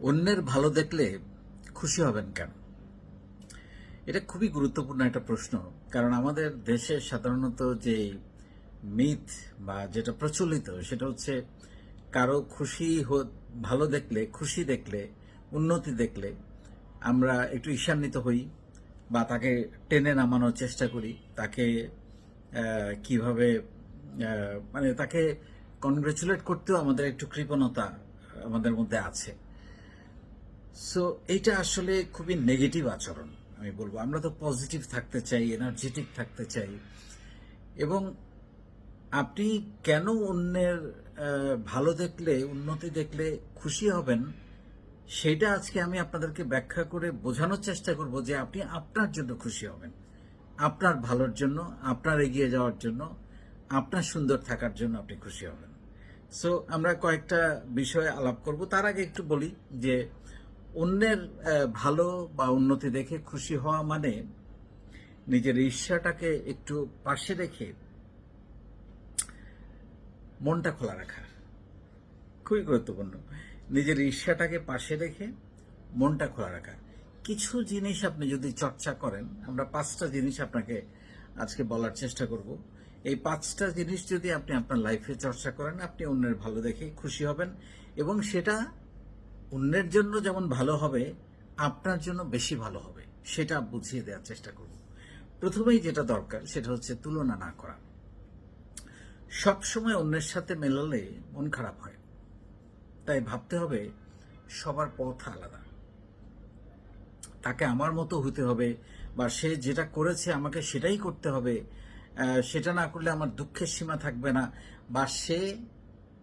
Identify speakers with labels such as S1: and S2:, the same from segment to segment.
S1: অন্যের ভালো দেখলে খুশি হবেন কেন? এটা খুবই গুরুত্বপূর্ণ একটা প্রশ্ন। কারণ আমাদের দেশে সাধারণত যে মিথ বা যেটা প্রচলিত, সেটা হচ্ছে কারও খুশি ভালো দেখলে, খুশি দেখলে, উন্নতি দেখলে আমরা একটু ঈর্ষান্বিত হই বা তাকে টেনে নামানোর চেষ্টা করি, তাকে কীভাবে মানে তাকে কনগ্রেচুলেট করতেও আমাদের একটু কৃপণতা আমাদের মধ্যে আছে। সো এইটা আসলে খুবই নেগেটিভ আচরণ, আমি বলব। আমরা তো পজিটিভ থাকতে চাই এনার্জেটিক থাকতে চাই। এবং আপনি কেন অন্যের ভালো দেখলে, উন্নতি দেখলে খুশি হবেন, সেটা আজকে আমি আপনাদেরকে ব্যাখ্যা করে বোঝানোর চেষ্টা করব যে আপনি আপনার জন্য খুশি হবেন। আপনার ভালোর জন্য, আপনার এগিয়ে যাওয়ার জন্য, আপনার সুন্দর থাকার জন্য আপনি খুশি হবেন। সো আমরা কয়েকটা বিষয়ে আলাপ করব। তার আগে একটু বলি যে অন্যের ভালো বা উন্নতি দেখে খুশি হওয়া মানে নিজের ঈর্ষাটাকে একটু পাশে রেখে মনটা খোলা রাখা। খুবই গুরুত্বপূর্ণ। নিজের ঈর্ষাটাকে পাশে রেখে মনটা খোলা রাখা। কিছু জিনিস আপনি যদি চর্চা করেন, আমরা পাঁচটা জিনিস আপনাকে আজকে বলার চেষ্টা করব। এই পাঁচটা জিনিস যদি আপনি আপনার লাইফে চর্চা করেন, আপনি অন্যের ভালো দেখে খুশি হবেন এবং সেটা অন্যের জন্য যেমন ভালো হবে, আপনার জন্য বেশি ভালো হবে। সেটা বুঝিয়ে দেওয়ার চেষ্টা করব। প্রথমেই যেটা দরকার, সেটা হচ্ছে তুলনা না করা। সব সময় অন্যের সাথে মেলালে মন খারাপ হয়। তাই ভাবতে হবে, সবার পথ আলাদা। তাকে আমার মতো হতে হবে, বা সে যেটা করেছে আমাকে সেটাই করতে হবে। সেটা না করলে আমার দুঃখের সীমা থাকবে না, বা সে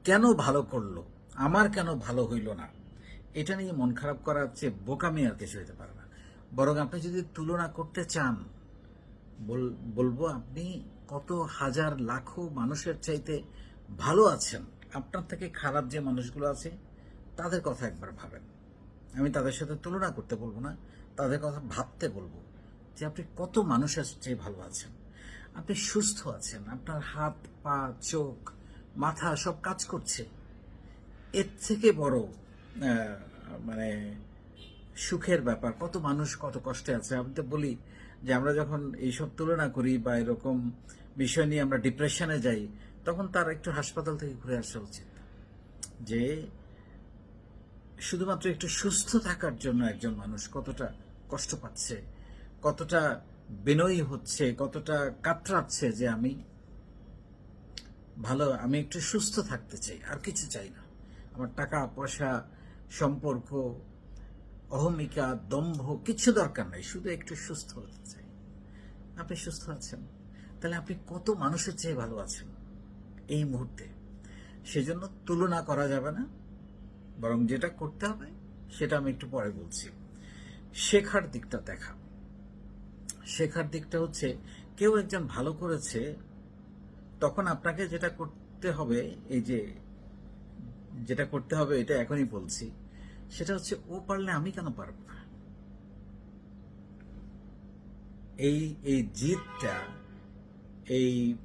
S1: কেন ভালো করল, আমার কেন ভালো হইল না। এটা নিয়ে মন খারাপ করার চেয়ে বোকামি আর কিছু হতে পারে না। বরং আপনি যদি তুলনা করতে চান, বল- বলব আপনি কত হাজার লাখো মানুষের চাইতে ভালো আছেন। আপনার থেকে খারাপ যে মানুষগুলো আছে, তাদের কথা একবার ভাবেন। আমি তাদের সাথে তুলনা করতে বলব না, তাদের কথা ভাবতে বলব যে আপনি কত মানুষের চেয়ে ভালো আছেন। আপনি সুস্থ আছেন, আপনার হাত, পা, চোখ, মাথা সব কাজ করছে। এর থেকে বড় মানে সুখের ব্যাপার, কত মানুষ কত কষ্টে আছে। আমি তো বলি যে আমরা যখন এইসব তুলনা করি বা এরকম বিষয় নিয়ে আমরা ডিপ্রেশনে যাই, তখন তার একটু হাসপাতাল থেকে ঘুরে আসা উচিত। যে শুধুমাত্র একটু সুস্থ থাকার জন্য একজন মানুষ কতটা কষ্ট পাচ্ছে, কতটা বিনয়ী হচ্ছে, কতটা কাতরাচ্ছে যে আমি ভালো, আমি একটু সুস্থ থাকতে চাই, আর কিছু চাই না। আমার টাকা পয়সা সম্পর্ক, অহমিকা, দম্ভ, কিছু দরকার নাই, শুধু একটু সুস্থ হতে চাই। আপনি সুস্থ আছেন? তাহলে আপনি কত মানুষের চেয়ে ভালো আছেন এই মুহূর্তে? সেজন্য তুলনা করা যাবে না, বরং যেটা করতে হবে, সেটা আমি একটু পরে বলছি। শেখার দিকটা দেখা। শেখার দিকটা হচ্ছে, কেউ একজন ভালো করেছে, তখন আপনাকে যেটা করতে হবে, এই যে, যেটা করতে হবে, এটা এখনই বলছি। সেটা হচ্ছে ও পারলে আমি কেন পারব না? এই এই জিতটা এই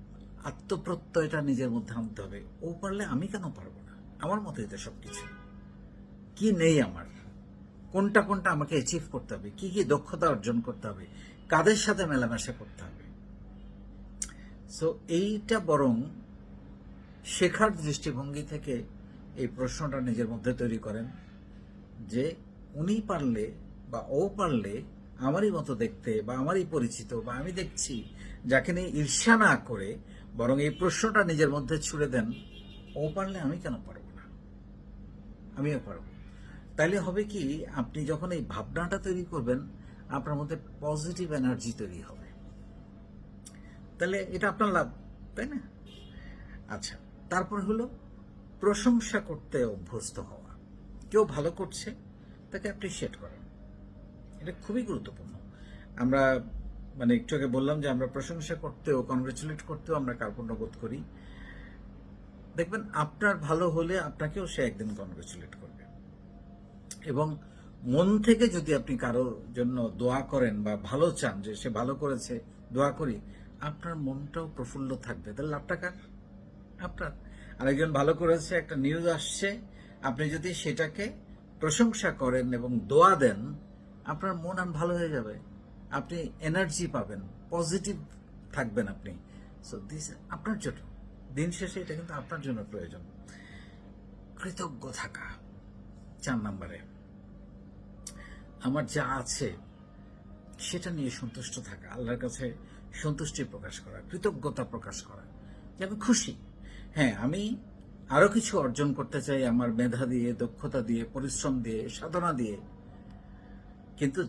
S1: আত্মপ্রত্যয়টা নিজের মধ্যে আনতে হবে। ও পারলে আমি কেন পারব না? আমার মতো এটা সবকিছু। কি নেই আমার? কোনটা কোনটা আমাকে অ্যাচিভ করতে হবে? কি কি দক্ষতা অর্জন করতে হবে? কাদের সাথে মেলামেশা করতে হবে? সো এইটা বরং শেখার দৃষ্টিভঙ্গি থেকে এই প্রশ্নটা নিজের মধ্যে তৈরি করেন। যে উনি পারলে বা ও পারলে আমারই মতো দেখতে বা আমারই পরিচিত বা আমি দেখছি, যাকে নিয়ে ঈর্ষা না করে বরং এই প্রশ্নটা নিজের মধ্যে ছুড়ে দেন, ও পারলে আমি কেন পারব না? আমিও পারব। তাইলে হবে কি, আপনি যখন এই ভাবনাটা তৈরি করবেন, আপনার মধ্যে পজিটিভ এনার্জি তৈরি হবে। তাহলে এটা আপনার লাভ, তাই না? আচ্ছা তারপর হলো প্রশংসা করতে অভ্যস্ত হওয়া। কেউ ভালো করছে, তাকে অ্যাপ্রিসিয়েট করেন। এটা খুবই গুরুত্বপূর্ণ। আমরা মানে একটু আগে বললাম যে আমরা প্রশংসা করতেও কনগ্রেচুলেট করতেও আমরা কার্পণ্য বোধ করি। দেখবেন, আপনার ভালো হলে আপনাকেও সে একদিন কনগ্রেচুলেট করবে। এবং মন থেকে যদি আপনি কারও জন্য দোয়া করেন বা ভালো চান যে সে ভালো করেছে, দোয়া করি, আপনার মনটাও প্রফুল্ল থাকবে। তাহলে লাভটা কার? আপনার। আরেকজন ভালো করেছে, একটা নিউজ আসছে আপনি যদি সেটাকে প্রশংসা করেন এবং দোয়া দেন, আপনার মন আন ভালো হয়ে যাবে। আপনি এনার্জি পাবেন পজিটিভ থাকবেন আপনি। সো দিস আপনার জন্য। দিন শেষে এটা কিন্তু আপনার জন্য প্রয়োজন। কৃতজ্ঞ থাকা চার নম্বরে। আমার যা আছে, সেটা নিয়ে সন্তুষ্ট থাকা, আল্লাহর কাছে সন্তুষ্টি প্রকাশ করা, কৃতজ্ঞতা প্রকাশ করা। যে আমি খুশি। হ্যাঁ আমি আরও কিছু অর্জন করতে চাই আমার মেধা দিয়ে, দক্ষতা দিয়ে, পরিশ্রম দিয়ে, সাধনা দিয়ে। কিন্তু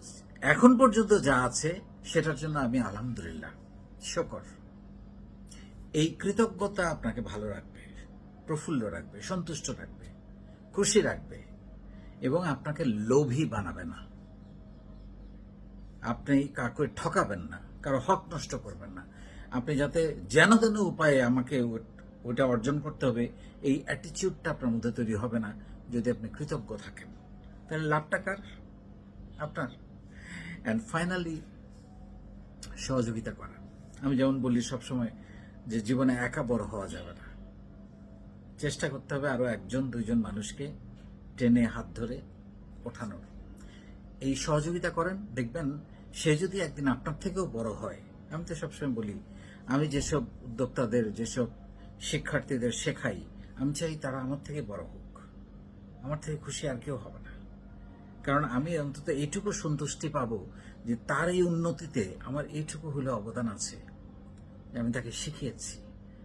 S1: এখন পর্যন্ত যা আছে, সেটার জন্য আমি আলহামদুলিল্লাহ শকর। এই কৃতজ্ঞতা আপনাকে ভালো রাখবে, প্রফুল্ল রাখবে, সন্তুষ্ট রাখবে, খুশি রাখবে এবং আপনাকে লোভী বানাবে না। আপনি কাউকে ঠকাবেন না, কারও হক নষ্ট করবেন না। আপনি যাতে যেন তেন উপায়ে আমাকে ওটা অর্জন করতে হবে, এই অ্যাটিচিউডটা আপনার মধ্যে তৈরি হবে না যদি আপনি কৃতজ্ঞ থাকেন। তাহলে লাভটা কার? আপনার। অ্যান্ড ফাইনালি সহযোগিতা করা। আমি যেমন বলি সবসময় যে জীবনে একা বড় হওয়া যাবে না। চেষ্টা করতে হবে আরও একজন, দুইজন মানুষকে টেনে হাত ধরে ওঠানোর। এই সহযোগিতা করেন, দেখবেন সে যদি একদিন আপনার থেকেও বড় হয়, আমি তো সবসময় বলি, আমি যেসব উদ্যোক্তাদের, যেসব শিক্ষার্থীদের শেখাই। আমি চাই তারা আমার থেকে বড় হোক। আমার থেকে খুশি আর কেউ হবে না। কারণ আমি অন্তত এইটুকু সন্তুষ্টি পাবো যে তার এই উন্নতিতে আমার এইটুকু হলে অবদান আছে। আমি তাকে শিখিয়েছি।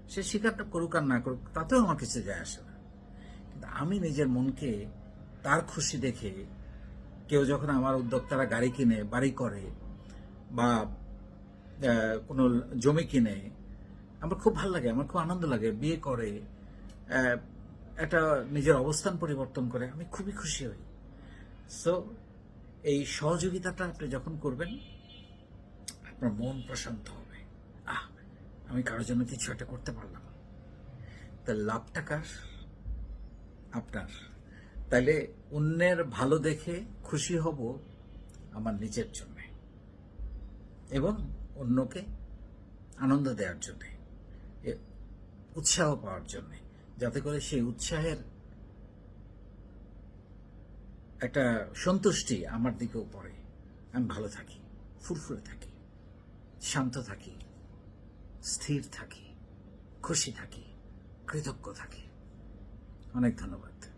S1: সে শিকারটা করুক আর না করুক, তাতেও আমার কিছু যায় আসে না। কিন্তু আমি নিজের মনকে তার খুশি দেখে কেউ যখন আমার উদ্যোক্তারা গাড়ি কিনে, বাড়ি করে বা কোনো জমি কিনে আমার খুব ভালো লাগে, আমার খুব আনন্দ লাগে। বিয়ে করে একটা নিজের অবস্থান পরিবর্তন করে, আমি খুবই খুশি হই। সো এই সহযোগিতাটা আপনি যখন করবেন, আপনার মন প্রশান্ত হবে। আহ, আমি কারোর জন্য কিছু একটা করতে পারলাম। তা লাভটা কার? আপনার। তাইলে অন্যের ভালো দেখে খুশি হব আমার নিজের জন্য। এবং অন্যকে আনন্দ দেওয়ার জন্যে। উৎসাহ পাওয়ার জন্যে। যাতে করে সেই উৎসাহের একটা সন্তুষ্টি আমার দিকেও পড়ে। আমি ভালো থাকি, ফুরফুরে থাকি, শান্ত থাকি, স্থির থাকি, খুশি থাকি, কৃতজ্ঞ থাকি। অনেক ধন্যবাদ।